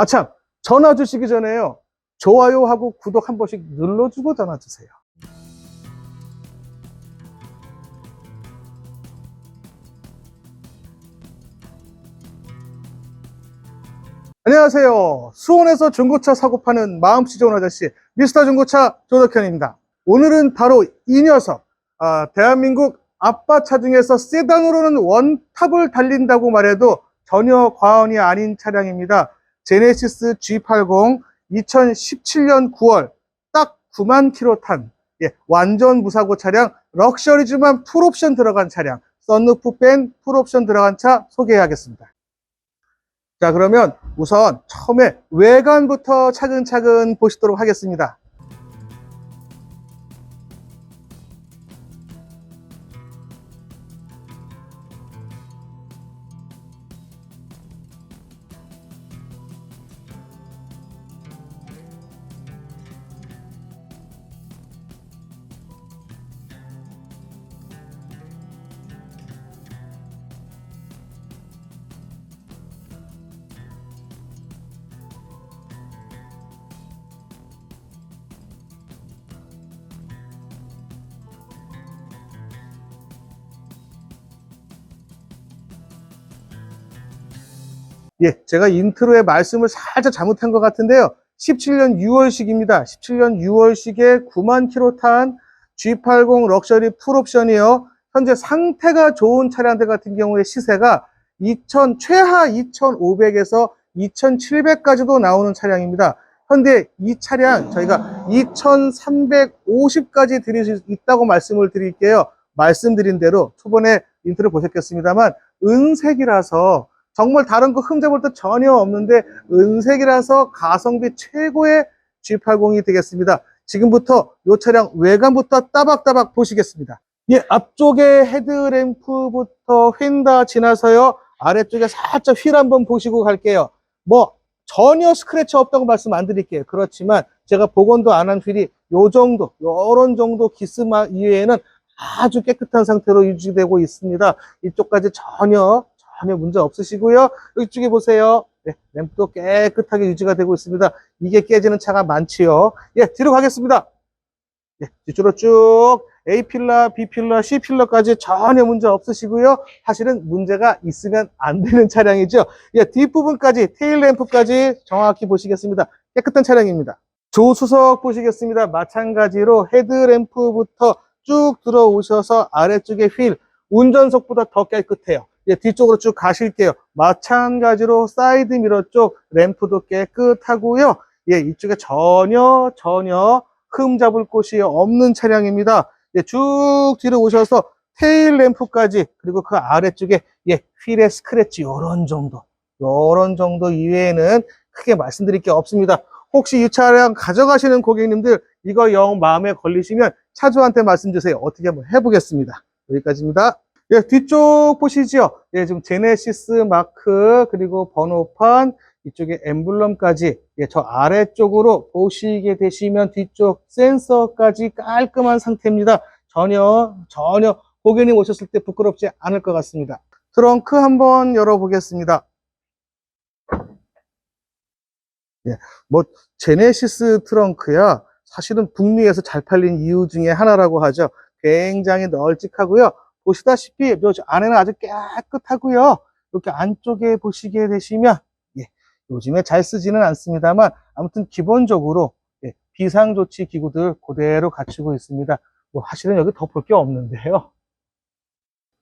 아참 전화 주시기 전에요. 좋아요하고 구독 한 번씩 눌러주고 전화 주세요. 안녕하세요. 수원에서 중고차 사고 파는 마음씨 좋은 아저씨 미스터 중고차 조덕현입니다. 오늘은 바로 이 녀석 아, 대한민국 아빠 차 중에서 세단으로는 원탑을 달린다고 말해도 전혀 과언이 아닌 차량입니다. 제네시스 G80 2017년 9월 딱 9만 킬로 탄 예, 완전 무사고 차량 럭셔리지만 풀옵션 들어간 차량 썬루프 뺀 풀옵션 들어간 차 소개하겠습니다. 자 그러면 우선 처음에 외관부터 차근차근 보시도록 하겠습니다. 예, 제가 인트로에 말씀을 살짝 잘못한 것 같은데요. 17년 6월식입니다. 17년 6월식에 9만 킬로 탄 G80 럭셔리 풀옵션이요. 현재 상태가 좋은 차량들 같은 경우에 시세가 2000, 최하 2,500에서 2,700까지도 나오는 차량입니다. 현재 이 차량 저희가 2,350까지 드릴 수 있다고 말씀을 드릴게요. 말씀드린 대로 초반에 인트로 보셨겠습니다만 은색이라서 정말 다른 거 흠잡을 때 전혀 없는데 은색이라서 가성비 최고의 G80이 되겠습니다. 지금부터 이 차량 외관부터 따박따박 보시겠습니다. 예, 앞쪽에 헤드램프부터 휜다 지나서요. 아래쪽에 살짝 휠 한번 보시고 갈게요. 뭐 전혀 스크래치 없다고 말씀 안 드릴게요. 그렇지만 제가 복원도 안 한 휠이 요 정도, 요런 정도 기스마 이외에는 아주 깨끗한 상태로 유지되고 있습니다. 이쪽까지 전혀 전혀 문제 없으시고요. 이쪽에 보세요. 네, 램프도 깨끗하게 유지가 되고 있습니다. 이게 깨지는 차가 많지요. 예, 뒤로 가겠습니다. 예, 뒤쪽으로 쭉 A필러, B필러, C필러까지 전혀 문제 없으시고요. 사실은 문제가 있으면 안 되는 차량이죠. 예, 뒷부분까지, 테일램프까지 정확히 보시겠습니다. 깨끗한 차량입니다. 조수석 보시겠습니다. 마찬가지로 헤드램프부터 쭉 들어오셔서 아래쪽에 휠, 운전석보다 더 깨끗해요. 예, 뒤쪽으로 쭉 가실게요. 마찬가지로 사이드 미러 쪽 램프도 깨끗하고요. 예, 이쪽에 전혀 전혀 흠 잡을 곳이 없는 차량입니다. 예, 쭉 뒤로 오셔서 테일 램프까지 그리고 그 아래쪽에 예, 휠의 스크래치 요런 정도 요런 정도 이외에는 크게 말씀드릴 게 없습니다. 혹시 이 차량 가져가시는 고객님들 이거 영 마음에 걸리시면 차주한테 말씀 주세요. 어떻게 한번 해보겠습니다. 여기까지입니다. 예, 뒤쪽 보시죠. 예, 지금 제네시스 마크, 그리고 번호판, 이쪽에 엠블럼까지, 예, 저 아래쪽으로 보시게 되시면 뒤쪽 센서까지 깔끔한 상태입니다. 전혀, 전혀 고객님 오셨을 때 부끄럽지 않을 것 같습니다. 트렁크 한번 열어보겠습니다. 예, 뭐, 제네시스 트렁크야, 사실은 북미에서 잘 팔린 이유 중에 하나라고 하죠. 굉장히 널찍하고요. 보시다시피 요 안에는 아주 깨끗하고요. 이렇게 안쪽에 보시게 되시면 예, 요즘에 잘 쓰지는 않습니다만 아무튼 기본적으로 예, 비상조치 기구들 그대로 갖추고 있습니다. 뭐 사실은 여기 더볼게 없는데요.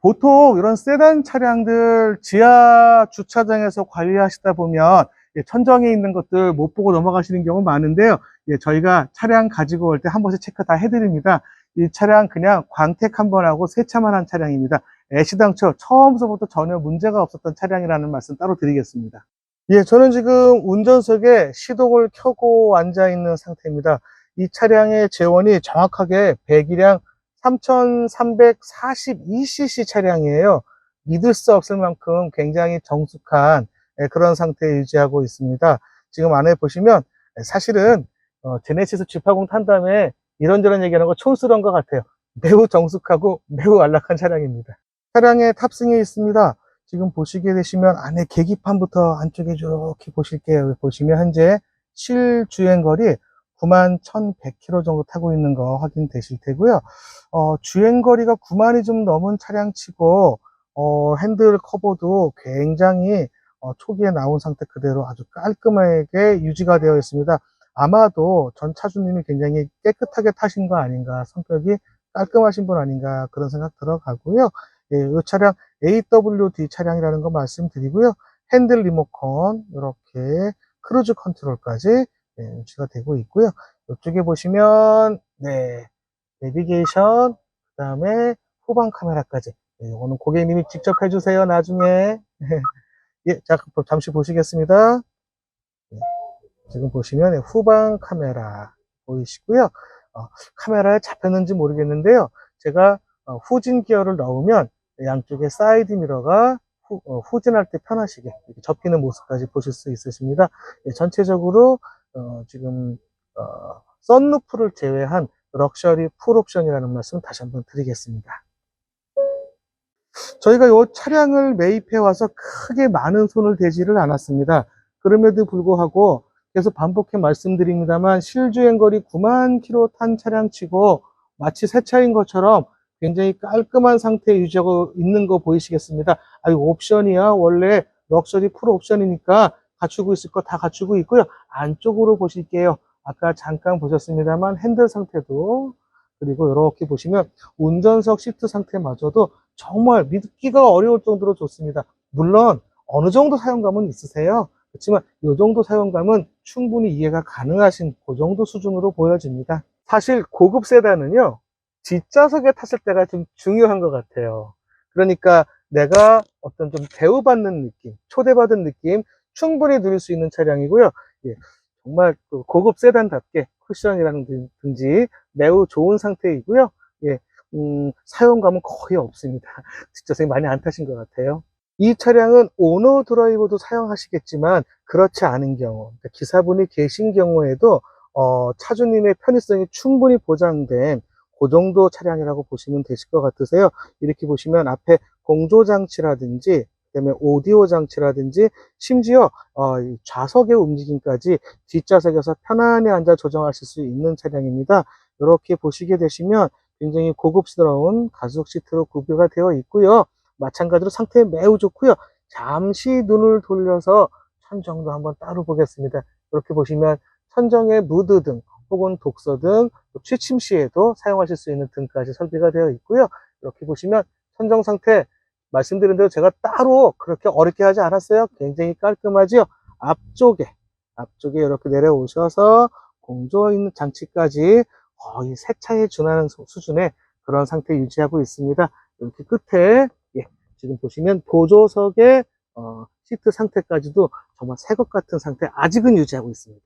보통 이런 세단 차량들 지하 주차장에서 관리하시다 보면 예, 천정에 있는 것들 못 보고 넘어가시는 경우 많은데요. 예, 저희가 차량 가지고 올 때 한 번씩 체크 다 해드립니다. 이 차량 그냥 광택 한 번 하고 세차만 한 차량입니다. 애시당초 처음서부터 전혀 문제가 없었던 차량이라는 말씀 따로 드리겠습니다. 예, 저는 지금 운전석에 시동을 켜고 앉아 있는 상태입니다. 이 차량의 재원이 정확하게 배기량 3342cc 차량이에요. 믿을 수 없을 만큼 굉장히 정숙한 예, 그런 상태 유지하고 있습니다. 지금 안에 보시면 사실은 어, 제네시스 G80 탄 다음에 이런저런 얘기하는 거 촌스러운 것 같아요. 매우 정숙하고 매우 안락한 차량입니다. 차량에 탑승해 있습니다. 지금 보시게 되시면 안에 계기판부터 안쪽에 이렇게 보실게요. 보시면 현재 실주행거리 9만 1,100km 정도 타고 있는 거 확인되실 테고요. 어, 주행거리가 9만이 좀 넘은 차량치고 어, 핸들 커버도 굉장히 어, 초기에 나온 상태 그대로 아주 깔끔하게 유지가 되어 있습니다. 아마도 전 차주님이 굉장히 깨끗하게 타신 거 아닌가, 성격이 깔끔하신 분 아닌가 그런 생각 들어가고요. 예, 이 차량 AWD 차량이라는 거 말씀드리고요. 핸들 리모컨 이렇게 크루즈 컨트롤까지 예, 유지가 되고 있고요. 이쪽에 보시면 네 내비게이션 그 다음에 후방 카메라까지 예, 이거는 고객님이 직접 해주세요 나중에 예, 자 잠시 보시겠습니다. 예, 지금 보시면 후방 카메라 보이시고요. 어, 카메라에 잡혔는지 모르겠는데요. 제가 어, 후진 기어를 넣으면 양쪽에 사이드 미러가 후, 어, 진할 때 편하시게 이렇게 접히는 모습까지 보실 수 있으십니다. 예, 전체적으로 어, 지금 어, 썬루프를 제외한 럭셔리 풀 옵션이라는 말씀 다시 한번 드리겠습니다. 저희가 이 차량을 매입해 와서 크게 많은 손을 대지를 않았습니다. 그럼에도 불구하고 계속 반복해 말씀드립니다만 실주행거리 9만 킬로 탄 차량치고 마치 새 차인 것처럼 굉장히 깔끔한 상태에 유지하고 있는 거 보이시겠습니다. 아, 이 옵션이야. 원래 럭셔리 풀 옵션이니까 갖추고 있을 거 다 갖추고 있고요. 안쪽으로 보실게요. 아까 잠깐 보셨습니다만 핸들 상태도 그리고 이렇게 보시면 운전석 시트 상태마저도 정말 믿기가 어려울 정도로 좋습니다. 물론 어느 정도 사용감은 있으세요. 그렇지만 이 정도 사용감은 충분히 이해가 가능하신 그 정도 수준으로 보여집니다. 사실 고급 세단은요, 뒷좌석에 탔을 때가 좀 중요한 것 같아요. 그러니까 내가 어떤 좀 대우받는 느낌, 초대받은 느낌 충분히 누릴 수 있는 차량이고요. 예, 정말 그 고급 세단답게 쿠션이라든지 매우 좋은 상태이고요. 예, 음, 사용감은 거의 없습니다. 뒷좌석이 많이 안 타신 것 같아요. 이 차량은 오너 드라이버도 사용하시겠지만 그렇지 않은 경우 그러니까 기사분이 계신 경우에도 어, 차주님의 편의성이 충분히 보장된 그 정도 차량이라고 보시면 되실 것 같으세요. 이렇게 보시면 앞에 공조 장치라든지 그다음에 오디오 장치라든지 심지어 어, 이 좌석의 움직임까지 뒷좌석에서 편안히 앉아 조정하실 수 있는 차량입니다. 이렇게 보시게 되시면 굉장히 고급스러운 가죽 시트로 구비가 되어 있고요. 마찬가지로 상태 매우 좋고요. 잠시 눈을 돌려서 천정도 한번 따로 보겠습니다. 이렇게 보시면 천정에 무드 등 혹은 독서 등 취침 시에도 사용하실 수 있는 등까지 설비가 되어 있고요. 이렇게 보시면 천정 상태 말씀드린 대로 제가 따로 그렇게 어렵게 하지 않았어요. 굉장히 깔끔하지요. 앞쪽에 앞쪽에 이렇게 내려오셔서 공조 있는 장치까지 거의 새 차에 준하는 수- 수준의 그런 상태 유지하고 있습니다. 이렇게 끝에 예, 지금 보시면 보조석의 어, 시트 상태까지도 정말 새것 같은 상태 아직은 유지하고 있습니다.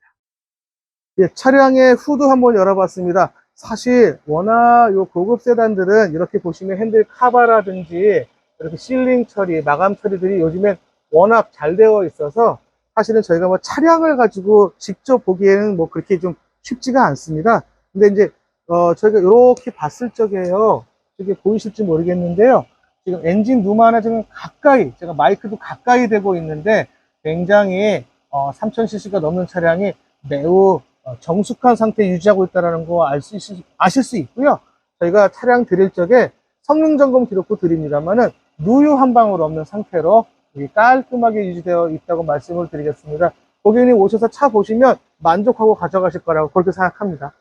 예, 차량의 후드 한번 열어봤습니다. 사실 워낙 요 고급 세단들은 이렇게 보시면 핸들 카바라든지 이렇게 실링 처리, 마감 처리들이 요즘엔 워낙 잘 되어 있어서 사실은 저희가 뭐 차량을 가지고 직접 보기에는 뭐 그렇게 좀 쉽지가 않습니다. 근데 이제 어, 저희가 이렇게 봤을 적에요. 이게 보이실지 모르겠는데요. 지금 엔진 룸 하나 지금 가까이, 제가 마이크도 가까이 되고 있는데 굉장히 어, 3000cc가 넘는 차량이 매우 어, 정숙한 상태 유지하고 있다는 거 알 수 아실 수 있고요. 저희가 차량 드릴 적에 성능 점검 기록도 드립니다만은 누유 한 방울 없는 상태로 이 깔끔하게 유지되어 있다고 말씀을 드리겠습니다. 고객님 오셔서 차 보시면 만족하고 가져가실 거라고 그렇게 생각합니다.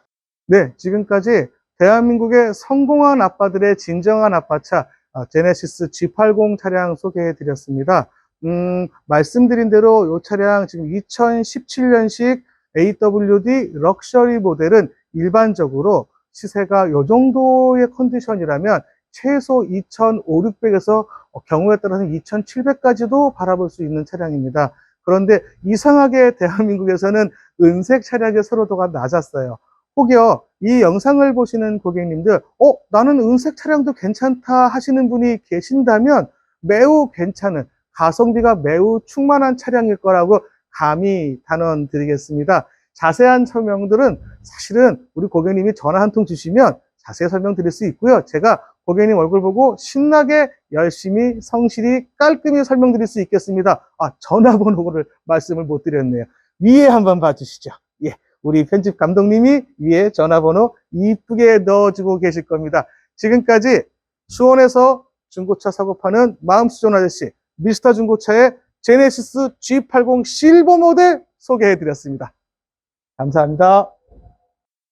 네, 지금까지 대한민국의 성공한 아빠들의 진정한 아빠차 어, 제네시스 G80 차량 소개해 드렸습니다. 음, 말씀드린 대로 이 차량 지금 2017년식 AWD 럭셔리 모델은 일반적으로 시세가 이 정도의 컨디션이라면 최소 2,500에서 경우에 따라서는 2,700까지도 바라볼 수 있는 차량입니다. 그런데 이상하게 대한민국에서는 은색 차량의 선호도가 낮았어요. 혹여 이 영상을 보시는 고객님들, 어, 나는 은색 차량도 괜찮다 하시는 분이 계신다면 매우 괜찮은 가성비가 매우 충만한 차량일 거라고 감히 단언 드리겠습니다. 자세한 설명들은 사실은 우리 고객님이 전화 한 통 주시면 자세히 설명드릴 수 있고요. 제가 고객님 얼굴 보고 신나게 열심히 성실히 깔끔히 설명드릴 수 있겠습니다. 아, 전화번호를 말씀을 못 드렸네요. 위에 한번 봐주시죠. 예, 우리 편집 감독님이 위에 전화번호 이쁘게 넣어주고 계실 겁니다. 지금까지 수원에서 중고차 사고 파는 마음수존 아저씨 미스터 중고차의 제네시스 G80 실버 모델 소개해 드렸습니다. 감사합니다.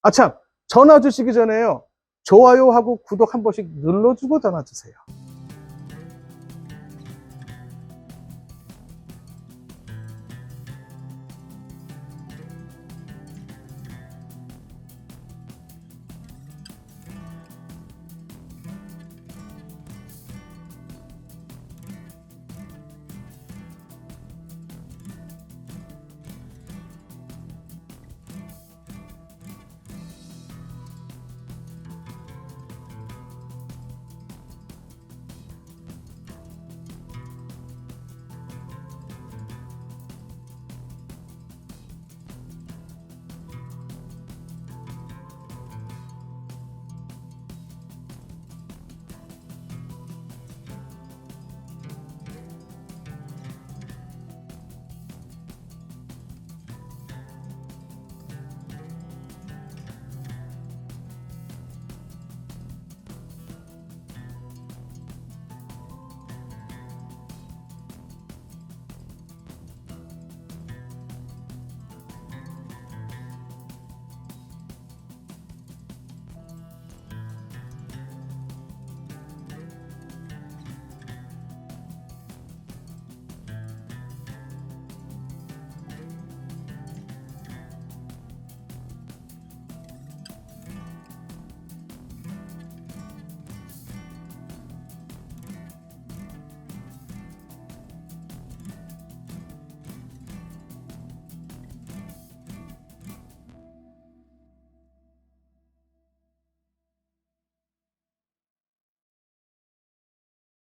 아참 전화 주시기 전에요. 좋아요하고 구독 한 번씩 눌러주고 전화 주세요.